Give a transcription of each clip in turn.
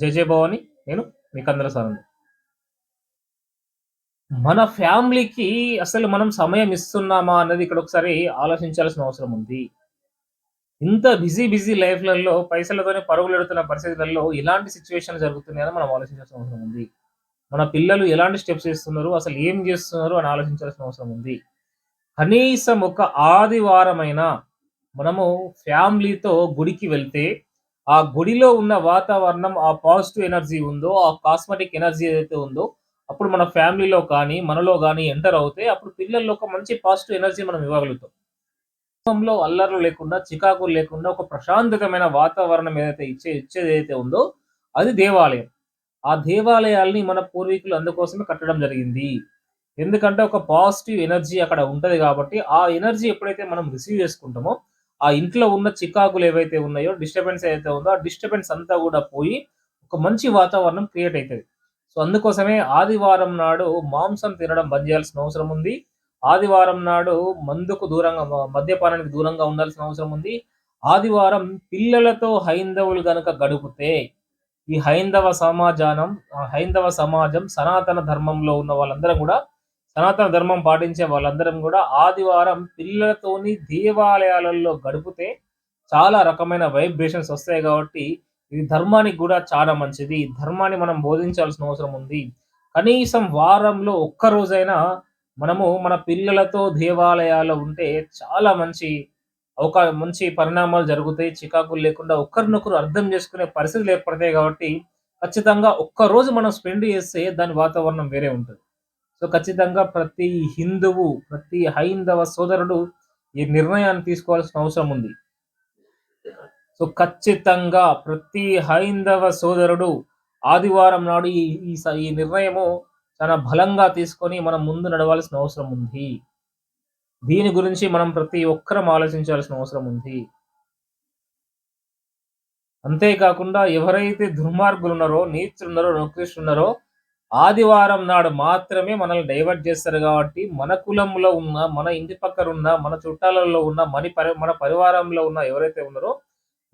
జై జై భవాని నేను మీకు అందరూ సార్ మన ఫ్యామిలీకి అసలు మనం సమయం ఇస్తున్నామా అన్నది ఇక్కడ ఒకసారి ఆలోచించాల్సిన అవసరం ఉంది. ఇంత బిజీ బిజీ లైఫ్లలో పైసలతోనే పరుగులు ఎడుతున్న పరిస్థితులలో ఇలాంటి సిచ్యువేషన్ జరుగుతున్నాయని మనం ఆలోచించాల్సిన అవసరం ఉంది. మన పిల్లలు ఎలాంటి స్టెప్స్ ఇస్తున్నారు అసలు ఏం చేస్తున్నారు అని ఆలోచించాల్సిన అవసరం ఉంది. కనీసం ఒక ఆదివారమైనా మనము ఫ్యామిలీతో గుడికి వెళ్తే ఆ గుడిలో ఉన్న వాతావరణం ఆ పాజిటివ్ ఎనర్జీ ఉందో ఆ కాస్మెటిక్ ఎనర్జీ ఏదైతే ఉందో అప్పుడు మన ఫ్యామిలీలో కానీ మనలో కానీ ఎంటర్ అవుతే అప్పుడు పిల్లల్లో ఒక మంచి పాజిటివ్ ఎనర్జీ మనం ఇవ్వగలుగుతాం. కుటుంబంలో అల్లర్లు లేకుండా చికాకులు లేకుండా ఒక ప్రశాంతతమైన వాతావరణం ఏదైతే ఇచ్చే ఇచ్చేది ఏదైతే ఉందో అది దేవాలయం. ఆ దేవాలయాల్ని మన పూర్వీకులు అందుకోసమే కట్టడం జరిగింది. ఎందుకంటే ఒక పాజిటివ్ ఎనర్జీ అక్కడ ఉంటది కాబట్టి ఆ ఎనర్జీ ఎప్పుడైతే మనం రిసీవ్ చేసుకుంటామో ఆ ఇంట్లో ఉన్న చికాకులు ఏవైతే ఉన్నాయో డిస్టర్బెన్స్ ఏదైతే ఉందో ఆ డిస్టర్బెన్స్ అంతా కూడా పోయి ఒక మంచి వాతావరణం క్రియేట్ అవుతుంది సో అందుకోసమే ఆదివారం నాడు మాంసం తినడం బంద్ చేయాల్సిన అవసరం ఉంది. ఆదివారం నాడు మందుకు దూరంగా మద్యపానానికి దూరంగా ఉండాల్సిన అవసరం ఉంది. ఆదివారం పిల్లలతో హైందవులు గనక గడిపితే ఈ హైందవ సమాజానం హైందవ సమాజం సనాతన ధర్మంలో ఉన్న వాళ్ళందరూ కూడా సనాతన ధర్మం పాటించే వాళ్ళందరం కూడా ఆదివారం పిల్లలతోని దేవాలయాలలో గడిపితే చాలా రకమైన వైబ్రేషన్స్ వస్తాయి కాబట్టి ఇది ధర్మానికి కూడా చాలా మంచిది. ధర్మాన్ని మనం బోధించాల్సిన అవసరం ఉంది. కనీసం వారంలో ఒక్క రోజైనా మనము మన పిల్లలతో దేవాలయాల్లో ఉంటే చాలా మంచి ఒక మంచి పరిణామాలు జరుగుతాయి. చికాకులు లేకుండా ఒకరినొకరు అర్థం చేసుకునే పరిస్థితులు ఏర్పడతాయి కాబట్టి ఖచ్చితంగా ఒక్క రోజు మనం స్పెండ్ చేస్తే దాని వాతావరణం వేరే ఉంటుంది. సో ఖచ్చితంగా ప్రతి హిందువు ప్రతి హైందవ సోదరుడు ఈ నిర్ణయాన్ని తీసుకోవాల్సిన అవసరం ఉంది. సో ఖచ్చితంగా ప్రతి హైందవ సోదరుడు ఆదివారం నాడు ఈ ఈ నిర్ణయము చాలా బలంగా తీసుకొని మనం ముందు నడవాల్సిన అవసరం ఉంది. దీని గురించి మనం ప్రతి ఒక్కరం ఆలోచించాల్సిన అవసరం ఉంది. అంతేకాకుండా ఎవరైతే దుర్మార్గులు ఉన్నారో నీచులు ఉన్నారో నొక్కిస్తున్నారో ఆదివారం నాడు మాత్రమే మనల్ని డైవర్ట్ చేస్తారు కాబట్టి మన కులంలో ఉన్న మన ఇంటి పక్కన ఉన్న మన చుట్టాలలో ఉన్న మన పరి మన పరివారంలో ఉన్న ఎవరైతే ఉన్నారో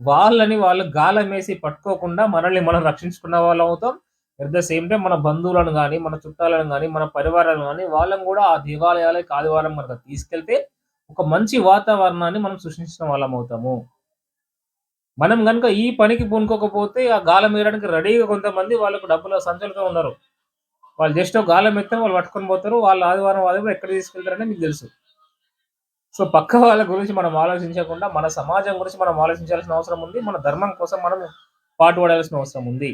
వాళ్ళని వాళ్ళు గాలం వేసి పట్టుకోకుండా మనల్ని మనం రక్షించుకున్న వాళ్ళం అవుతాం. ఎట్ ద సేమ్ టైం మన బంధువులను కానీ మన చుట్టాలను కానీ మన పరివారాలను కానీ వాళ్ళని కూడా ఆ దేవాలయాలకి ఆదివారం మనకు తీసుకెళ్తే ఒక మంచి వాతావరణాన్ని మనం సృష్టించిన వాళ్ళం అవుతాము. మనం కనుక ఈ పనికి పూనుకోకపోతే ఆ గాలం వేయడానికి రెడీగా కొంతమంది వాళ్ళకు డబ్బులు సంచులుగా ఉన్నారు. వాళ్ళు జస్ట్ గాలం ఎత్తే వాళ్ళు పట్టుకొని పోతారు వాళ్ళు ఆదివారం ఆదివారం ఎక్కడ తీసుకెళ్తారని మీకు తెలుసు. సో పక్క వాళ్ళ గురించి మనం ఆలోచించకుండా మన సమాజం గురించి మనం ఆలోచించాల్సిన అవసరం ఉంది మన ధర్మం కోసం మనం పాటుపడాల్సిన అవసరం ఉంది.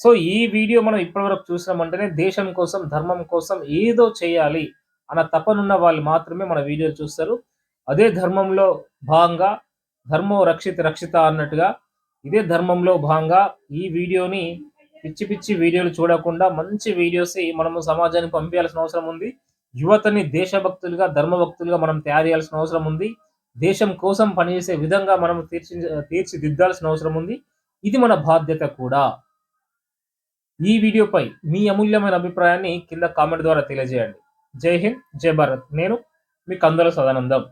సో ఈ వీడియో మనం ఇప్పటివరకు చూసినామంటేనే దేశం కోసం ధర్మం కోసం ఏదో చేయాలి అన్న తపనున్న వాళ్ళు మాత్రమే మన వీడియో చూస్తారు. అదే ధర్మంలో భాగంగా ధర్మం రక్షిత రక్షిత అన్నట్టుగా ఇదే ధర్మంలో భాగంగా ఈ వీడియోని పిచ్చి పిచ్చి వీడియోలు చూడకుండా మంచి వీడియోస్ మనము సమాజానికి పంపించాల్సిన అవసరం ఉంది. యువతని దేశభక్తులుగా ధర్మభక్తులుగా మనం తయారు చేయాల్సిన అవసరం ఉంది. దేశం కోసం పనిచేసే విధంగా మనం తీర్చి తీర్చిదిద్దాల్సిన అవసరం ఉంది. ఇది మన బాధ్యత కూడా. ఈ వీడియోపై మీ అమూల్యమైన అభిప్రాయాన్ని కింద కామెంట్ ద్వారా తెలియజేయండి. జై హింద్ జై భారత్. నేను మీ కందల సదానందం.